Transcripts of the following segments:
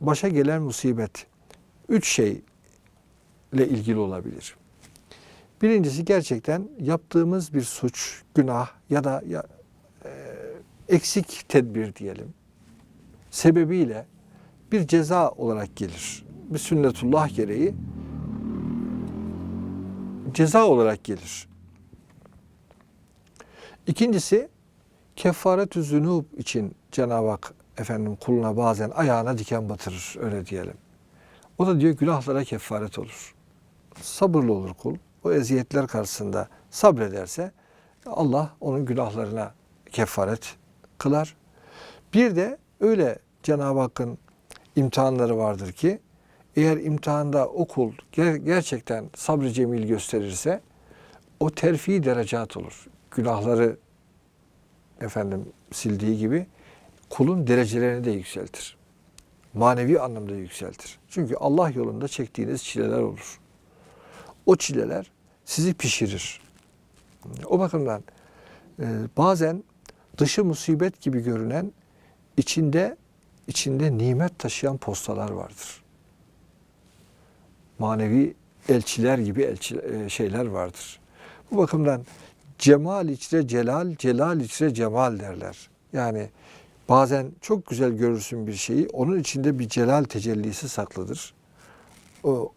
başa gelen musibet üç şeyle ilgili olabilir. Birincisi gerçekten yaptığımız bir suç, günah ya da ya, e, eksik tedbir diyelim sebebiyle bir ceza olarak gelir. Bir sünnetullah gereği ceza olarak gelir. İkincisi kefaretü zünub için Cenab-ı Hak efendim kuluna bazen ayağına diken batırır öyle diyelim. O da diyor günahlara kefaret olur. Sabırlı olur kul. O eziyetler karşısında sabrederse Allah onun günahlarına kefaret kılar. Bir de öyle Cenab-ı Hakk'ın imtihanları vardır ki eğer imtihanda o kul ger- gerçekten sabrı cemil gösterirse o terfi derecat olur. Günahları efendim sildiği gibi kulun derecelerini de yükseltir. Manevi anlamda yükseltir. Çünkü Allah yolunda çektiğiniz çileler olur. O çileler sizi pişirir. O bakımdan e, bazen dışı musibet gibi görünen içinde içinde nimet taşıyan postalar vardır. Manevi elçiler gibi elçi, e, şeyler vardır. Bu bakımdan cemal içre celal, celal içre cemal derler. Yani bazen çok güzel görürsün bir şeyi, onun içinde bir celal tecellisi saklıdır. O,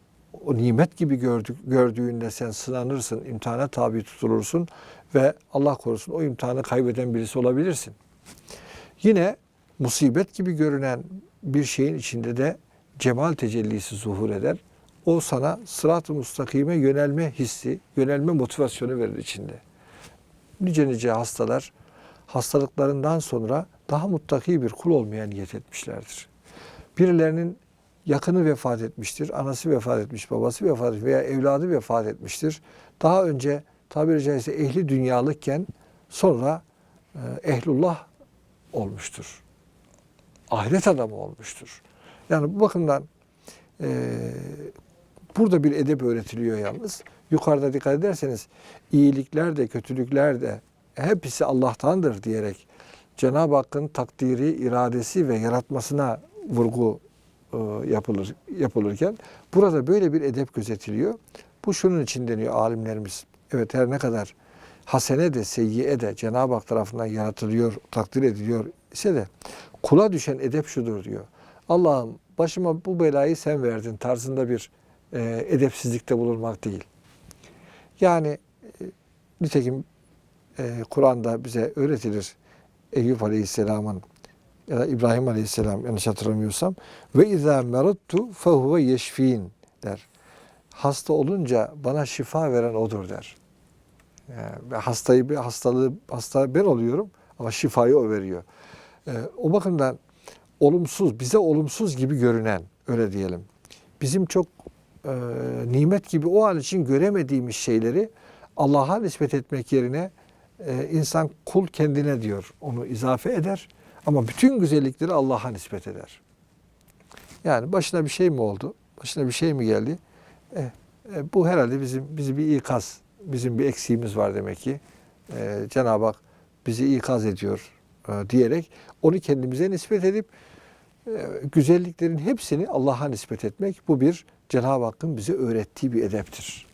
o nimet gibi gördük, gördüğünde sen sınanırsın, imtihana tabi tutulursun ve Allah korusun o imtihanı kaybeden birisi olabilirsin. Yine musibet gibi görünen bir şeyin içinde de cemal tecellisi zuhur eder. O sana sırat-ı mustakime yönelme hissi, yönelme motivasyonu verir içinde. Nice nice hastalar hastalıklarından sonra daha muttaki bir kul olmaya niyet etmişlerdir. Birilerinin yakını vefat etmiştir, anası vefat etmiş, babası vefat etmiş veya evladı vefat etmiştir. Daha önce tabiri caizse ehli dünyalıkken sonra e, ehlullah olmuştur. Ahiret adamı olmuştur. Yani bu bakımdan e, burada bir edep öğretiliyor yalnız. Yukarıda dikkat ederseniz iyilikler de kötülükler de hepsi Allah'tandır diyerek Cenab-ı Hakk'ın takdiri, iradesi ve yaratmasına vurgu e, yapılır yapılırken burada böyle bir edep gözetiliyor. Bu şunun için deniyor alimlerimiz. Evet her ne kadar hasene de seyyiye de Cenab-ı Hak tarafından yaratılıyor, takdir ediliyor ise de kula düşen edep şudur diyor. Allah'ım başıma bu belayı sen verdin tarzında bir e, edepsizlikte bulunmak değil. Yani e, nitekim e, Kur'an'da bize öğretilir. Eyüp Aleyhisselam'ın ya da İbrahim Aleyhisselam yanlış hatırlamıyorsam ve izâ merattu fehuve yeşfîn der. Hasta olunca bana şifa veren odur der. Yani ve hastayı bir hastalığı hasta ben oluyorum ama şifayı o veriyor. E, o bakımdan olumsuz, bize olumsuz gibi görünen öyle diyelim. Bizim çok e, nimet gibi o an için göremediğimiz şeyleri Allah'a nispet etmek yerine e, insan kul kendine diyor onu izafe eder ama bütün güzellikleri Allah'a nispet eder. Yani başına bir şey mi oldu? Başına bir şey mi geldi? E, e, bu herhalde bizim bizi bir ikaz, bizim bir eksiğimiz var demek ki. E, Cenab-ı Hak bizi ikaz ediyor e, diyerek onu kendimize nispet edip e, güzelliklerin hepsini Allah'a nispet etmek bu bir Cenab-ı Hakk'ın bize öğrettiği bir edeptir.